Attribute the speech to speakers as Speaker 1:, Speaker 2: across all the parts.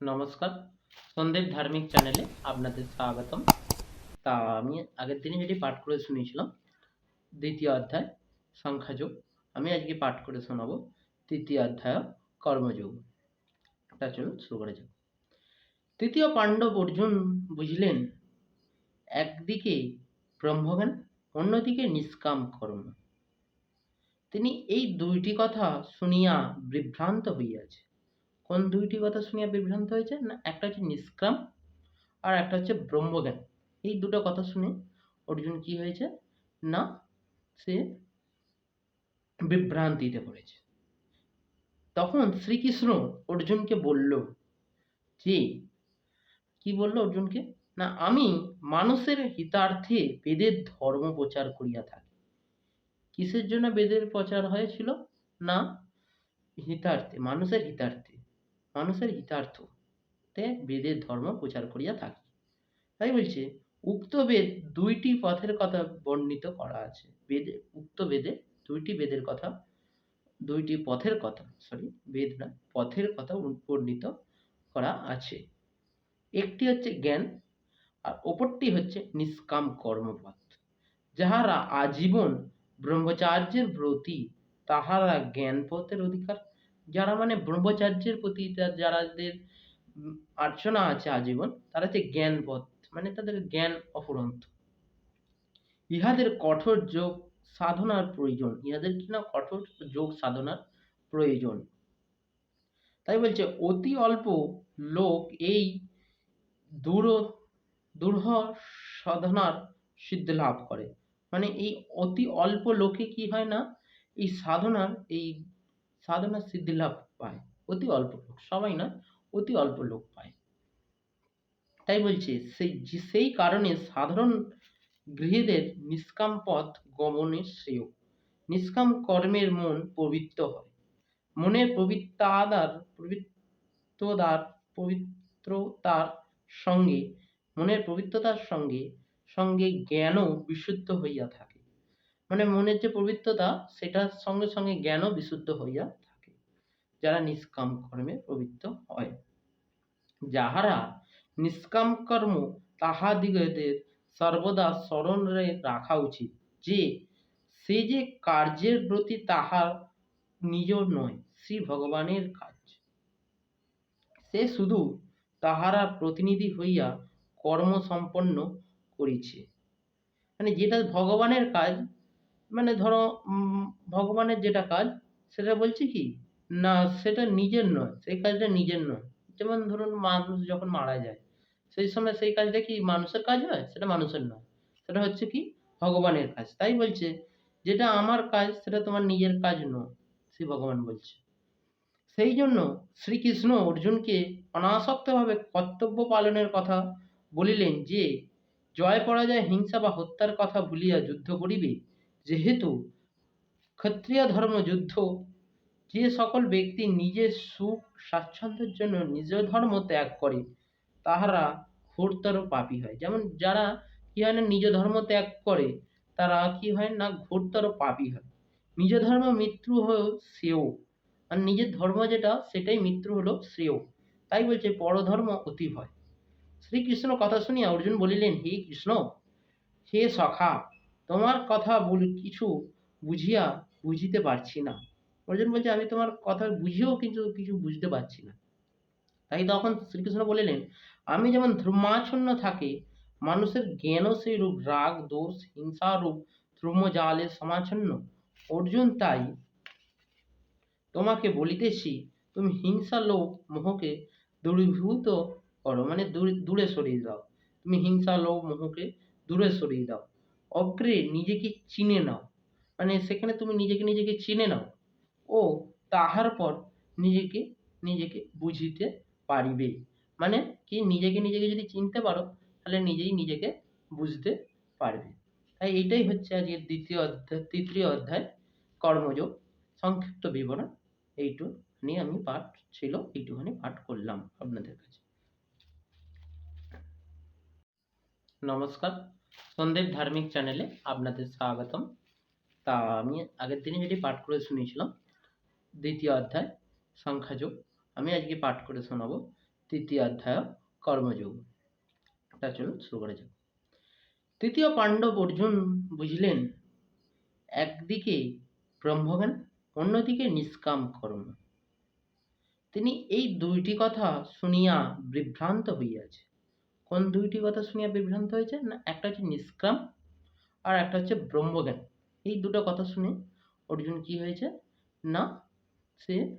Speaker 1: নমস্কার। সন্দেশ ধার্মিক চ্যানেলে আপনাদের স্বাগতম। তা আমি আগের দিনে যেটি পাঠ করে শুনিয়েছিলাম, দ্বিতীয় অধ্যায়, সংখ্যাযোগ। আমি আজকে পাঠ করে শোনাব তৃতীয় অধ্যায়, কর্মযোগ। তা চলুন শুরু করা যাক। তৃতীয় পাণ্ডব অর্জুন বুঝলেন, একদিকে ব্রহ্মজ্ঞান, অন্যদিকে নিষ্কাম কর্ম। তিনি এই দুইটি কথা শুনিয়া বিভ্রান্ত হইয়াছে। কোন দুইটি কথা শুনিয়া বিভ্রান্ত হয়েছে? না, একটা হচ্ছে নিষ্ক্রাম আর একটা হচ্ছে ব্রহ্মজ্ঞান। এই দুটো কথা শুনে অর্জুন কি হয়েছে? না, সে বিভ্রান্তিতে পড়েছে। তখন শ্রীকৃষ্ণ অর্জুনকে বলল যে কি বলল অর্জুনকে? না, আমি মানুষের হিতার্থে বেদের ধর্ম প্রচার করিয়া থাকি। কিসের জন্য বেদের প্রচার হয়েছিল? না, হিতার্থে, মানুষের হিতার্থে। মানুষের হিতার্থতে বেদের ধর্ম প্রচার করিয়া থাকি। তাই বলছে, উক্ত বেদ দুইটি পথের কথা বর্ণিত করা আছে। বেদে, উক্ত বেদে দুইটি বেদের কথা, দুইটি পথের কথা সরি বেদ না, পথের কথা বর্ণিত করা আছে। একটি হচ্ছে জ্ঞান, আর অপরটি হচ্ছে নিষ্কাম কর্মপথ। যাহারা আজীবন ব্রহ্মচার্যের ব্রতী, তাহারা জ্ঞান পথের অধিকার। যারা মানে ব্রহ্মচার্যের প্রতি যারাদের উম, অর্চনা আছে আজীবন তারা হচ্ছে জ্ঞান পথ মানে তাদের জ্ঞান অফুরন্ত। ইহাদের কঠোর যোগ সাধনার প্রয়োজন। ইহাদের কি না? কঠোর যোগ সাধনার প্রয়োজন। তাই বলছে অতি অল্প লোক এই দূর দূঢ় সাধনার সিদ্ধ লাভ করে। মানে এই অতি অল্প লোকে কি হয় না? এই সাধনার এই সাধনার সিদ্ধি লাভ পায়। অতি অল্প লোক সবাই না অতি অল্প লোক পায়। তাই বলছে, সেই সেই কারণে সাধারণ গৃহীদের নিষ্কাম পথ গমনের শ্রেয়। নিষ্কাম কর্মের মন পবিত্র হয়। মনের পবিত্রাদার পবিত্রদার পবিত্রতার সঙ্গে, মনের পবিত্রতার সঙ্গে সঙ্গে জ্ঞানও বিশুদ্ধ হইয়া থাকে। মানে মনের যে পবিত্রতা, সেটার সঙ্গে সঙ্গে জ্ঞানও বিশুদ্ধ হইয়া থাকে। যারা নিষ্কাম কর্মে পবিত্র হয়। যাহারা নিষ্কাম কর্ম তাহাদিগদের সর্বদা স্মরণে রাখা উচিত যে, সে যে কার্যের প্রতি তাহার নিজ নয়, শ্রী ভগবানের কাজ। সে শুধু তাহারা প্রতিনিধি হইয়া কর্ম সম্পন্ন করিছে। মানে যেটা ভগবানের কাজ মানে ধরো ভগবানের যেটা কাজ, সেটা বলছে কি? না, সেটা নিজের নয়, সেই কাজটা নিজের নয়। যেমন ধরুন মানুষ যখন মারা যায়, সেই সময় সেই কাজটা কি মানুষের কাজ হয়? সেটা মানুষের নয়। সেটা হচ্ছে কি? ভগবানের কাজ। তাই বলছে, যেটা আমার কাজ, সেটা তোমার নিজের কাজ নয় শ্রী ভগবান বলছে। সেই জন্য শ্রীকৃষ্ণ অর্জুনকে অনাসক্তভাবে কর্তব্য পালনের কথা বলিলেন যে, জয় পরাজয়, হিংসা বা হত্যার কথা ভুলিয়া যুদ্ধ করিবে যেহেতু ক্ষত্রিয় ধর্ম যুদ্ধ যে সকল ব্যক্তি নিজের সুখ স্বাচ্ছন্দ্যের জন্য নিজ ধর্ম ত্যাগ করে, তাহারা ঘোরতর পাপী হয়। যেমন যারা কি হয় না, নিজ ধর্ম ত্যাগ করে, তারা কি হয় না, ঘোরতর পাপী হয়। নিজ ধর্ম মৃত্যু হয়েও শ্রেয়। আর নিজের ধর্ম যেটা, সেটাই মৃত্যু হলো শ্রেয়। তাই বলছে, পরধর্ম অতি ভয়। শ্রীকৃষ্ণ কথা শুনিয়া অর্জুন বলিলেন, হে কৃষ্ণ, হে সখা তোমার কথা বলি, কিছু বুঝিয়া বুঝিতে পারছি না। অর্জুন বলছে, আমি তোমার কথা বুঝিয়েও কিন্তু কিছু বুঝতে পারছি না। তাই তখন শ্রীকৃষ্ণ বলিলেন, আমি যেমন ধর্মাচ্ছন্ন থাকি, মানুষের জ্ঞানও সেই রূপ রাগ, দোষ, হিংসা রূপ ধর্মজালে সমাচ্ছন্ন। অর্জুন তাই তোমাকে বলিতেছি, তুমি হিংসা লোভ মোহকে দূরীভূত করো মানে দূরে- সরিয়ে দাও। তুমি হিংসা লোভ মোহকে দূরে সরিয়ে দাও। অগ্রে নিজেকে চিনে নাও। মানে সেখানে তুমি নিজেকে নিজেকে চিনে নাও। ও তাহার পর নিজেকে নিজেকে বুঝিতে পারিবে। মানে কি নিজেকে নিজেকে যদি চিনতে পারো, তাহলে নিজেই নিজেকে বুঝতে পারবে। তাই এইটাই হচ্ছে আজকের দ্বিতীয় অধ্যায়, তৃতীয় অধ্যায়, কর্মযোগ, সংক্ষিপ্ত বিবরণ। এইটু নিয়ে আমি পাঠ ছিল, এইটুখানি পাঠ করলাম আপনাদের কাছে। নমস্কার। সন্দেশ ধার্মিক চ্যানেলে আপনাদের স্বাগতম। তা আমি আগের দিনে যেটি পাঠ করে শুনিয়েছিলাম, দ্বিতীয় অধ্যায়, সংখ্যাযোগ। আমি আজকে পাঠ করে শোনাবো তৃতীয় অধ্যায়, কর্মযোগ। তা চলুন শুরু করা যাক। তৃতীয় পাণ্ডব অর্জুন বুঝলেন, একদিকে ব্রহ্মজ্ঞান, অন্যদিকে নিষ্কাম কর্ম। তিনি এই দুইটি কথা শুনিয়া বিভ্রান্ত হইয়াছে। কোন দুইটি কথা শুনিয়া বিভ্রান্ত হয়েছে না একটা হচ্ছে নিষ্ক্রাম আর একটা হচ্ছে ব্রহ্মজ্ঞান? এই দুটো কথা শুনে অর্জুন কি হয়েছে? না, সে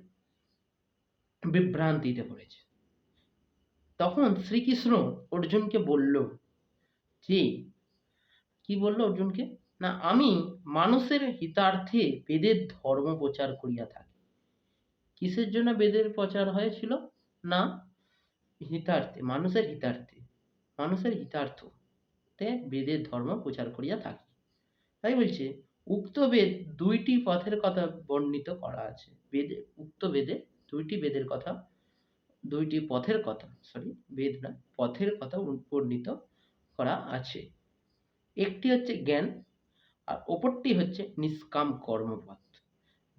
Speaker 1: বিভ্রান্তিতে পড়েছে। তখন শ্রীকৃষ্ণ অর্জুনকে বলল যে কি বলল অর্জুনকে? না, আমি মানুষের হিতার্থে বেদের ধর্ম প্রচার করিয়া থাকি। কিসের জন্য বেদের প্রচার হয়েছিল? না, হিতার্থে, মানুষের হিতার্থে। মানুষের হিতার্থ। তে বেদের ধর্ম প্রচার করিয়া থাকি। তাই বলছে, উক্ত বেদ দুইটি পথের কথা বর্ণিত করা আছে। বেদে, উক্ত বেদে দুইটি বেদের কথা, দুইটি পথের কথা সরি বেদ না, পথের কথা বর্ণিত করা আছে। একটি হচ্ছে জ্ঞান, আর অপরটি হচ্ছে নিষ্কাম কর্মপথ।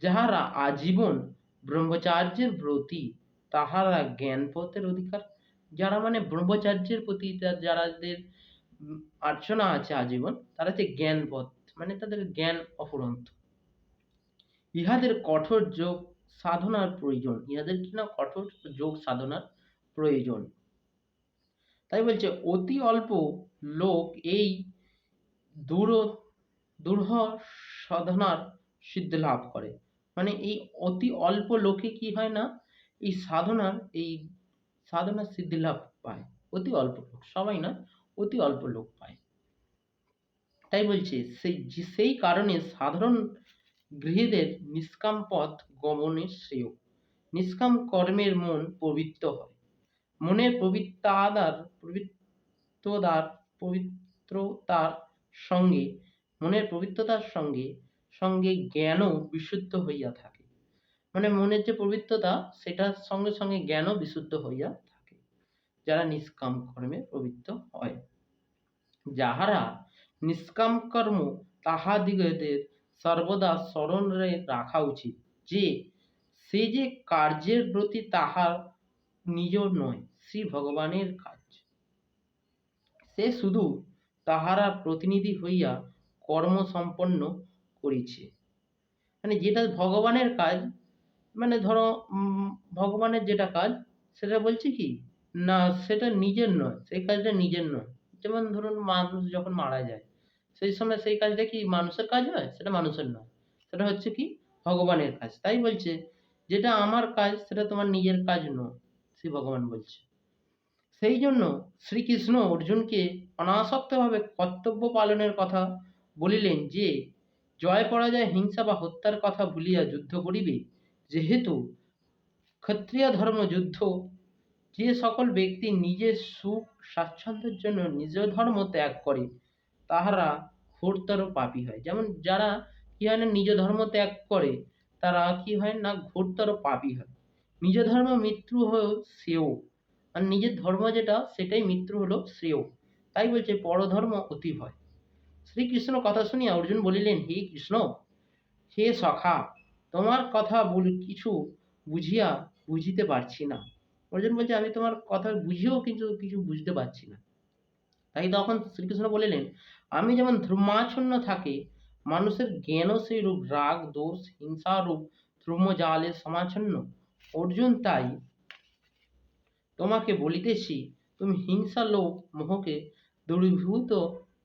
Speaker 1: যাহারা আজীবন ব্রহ্মচার্যের প্রতি তাহারা জ্ঞান পথের অধিকার যারা মানে ব্রহ্মচার্যের প্রতি যারাদের আর্চনা আছে আজীবন, তারা হচ্ছে জ্ঞান পথ মানে তাদের জ্ঞান অফুরন্ত। ইহাদের কঠোর যোগ সাধনার প্রয়োজন। ইহাদের কি না? কঠোর যোগ সাধনার প্রয়োজন। তাই বলছে, অতি অল্প লোক এই দূর দূঢ় সাধনার সিদ্ধি লাভ করে। মানে এই অতি অল্প লোকে কি হয় না? এই সাধনার, এই সাধনার সিদ্ধি লাভ পায়। অতি অল্প লোক, সবাই না, অতি অল্প লোক পায়। তাই বলছে, সেই সেই কারণে সাধারণ গৃহীদের নিষ্কাম পথ গমনের শ্রেয়। নিষ্কাম কর্মের মন পবিত্র হয়। মনের পবিত্রাদার পবিত্রদার পবিত্রতার সঙ্গে, মনের পবিত্রতার সঙ্গে সঙ্গে জ্ঞানও বিশুদ্ধ হইয়া থাকে। মানে মনের যে পবিত্রতা, সেটার সঙ্গে সঙ্গে জ্ঞানও বিশুদ্ধ হইয়া থাকে। যারা নিষ্কাম কর্মে পবিত্র হয়। যাহারা নিষ্কাম কর্ম তাহাদিগদের সর্বদা স্মরণে রাখা উচিত যে, সে যে কার্যের প্রতি তাহার নিজ নয়, শ্রী ভগবানের কাজ। সে শুধু তাহারা প্রতিনিধি হইয়া কর্ম সম্পন্ন করিছে। মানে যেটা ভগবানের কাজ মানে ধরো ভগবানের যেটা কাজ, সেটা বলছে কি? না, সেটা নিজের নয়, সেই কাজটা নিজের নয়। যেমন ধরুন, মানুষ যখন মারা যায়, সেই সময় সেই কাজটা কি মানুষের কাজ হয়? সেটা মানুষের নয়। সেটা হচ্ছে কি? ভগবানের কাজ। তাই বলছে, যেটা আমার কাজ, সেটা তোমার নিজের কাজ নয় শ্রী ভগবান বলছে। সেই জন্য শ্রীকৃষ্ণ অর্জুনকে অনাসক্তভাবে কর্তব্য পালনের কথা বলিলেন যে, জয় পরাজয়, হিংসা বা হত্যার কথা ভুলিয়া যুদ্ধ করিবে যেহেতু ক্ষত্রিয় ধর্ম যুদ্ধ যে সকল ব্যক্তি নিজের সুখ স্বাচ্ছন্দ্যের জন্য নিজ ধর্ম ত্যাগ করে, তাহারা ঘোরতর পাপী হয়। যেমন যারা কি হয় না, নিজ ধর্ম ত্যাগ করে, তারা কি হয় না, ঘোরতর পাপী হয়। নিজ ধর্ম মৃত্যু হয়েও শ্রেয়। আর নিজের ধর্ম যেটা, সেটাই মৃত্যু হলো শ্রেয়। তাই বলছে, পরধর্ম অতি ভয়। শ্রীকৃষ্ণ কথা শুনিয়া অর্জুন বলিলেন, হে কৃষ্ণ, হে সখা তোমার কথা বলি, কিছু বুঝিয়া বুঝিতে পারছি না। অর্জুন বলছে, আমি তোমার কথা বুঝিয়েও কিন্তু কিছু বুঝতে পারছি না। তাই তখন শ্রীকৃষ্ণ বলিলেন, আমি যেমন ধর্মাচ্ছন্ন থাকি, মানুষের জ্ঞানও সেই রূপ রাগ, দোষ, হিংসা রূপ, ধ্রুমজালে সমাচ্ছন্ন। অর্জুন তাই তোমাকে বলিতেছি, তুমি হিংসা লোক মোহকে দূরীভূত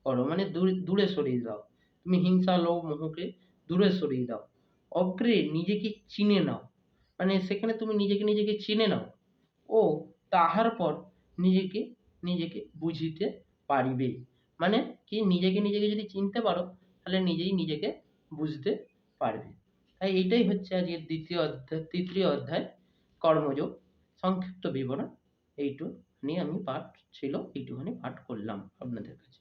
Speaker 1: করো মানে দূরে সরিয়ে দাও। তুমি হিংসা লোভ মোহকে দূরে সরিয়ে দাও। অগ্রে নিজেকে চিনে নাও। মানে সেখানে তুমি নিজেকে নিজেকে চিনে নাও। ও তাহার পর নিজেকে নিজেকে বুঝিতে পারিবে। মানে কি নিজেকে নিজেকে যদি চিনতে পারো, তাহলে নিজেই নিজেকে বুঝতে পারবে। তাই এইটাই হচ্ছে আজকের দ্বিতীয় অধ্যায়, তৃতীয় অধ্যায়, কর্মযোগ, সংক্ষিপ্ত বিবরণ। এইটু নিয়ে আমি পাঠ ছিল, এইটুখানি পাঠ করলাম আপনাদের কাছে।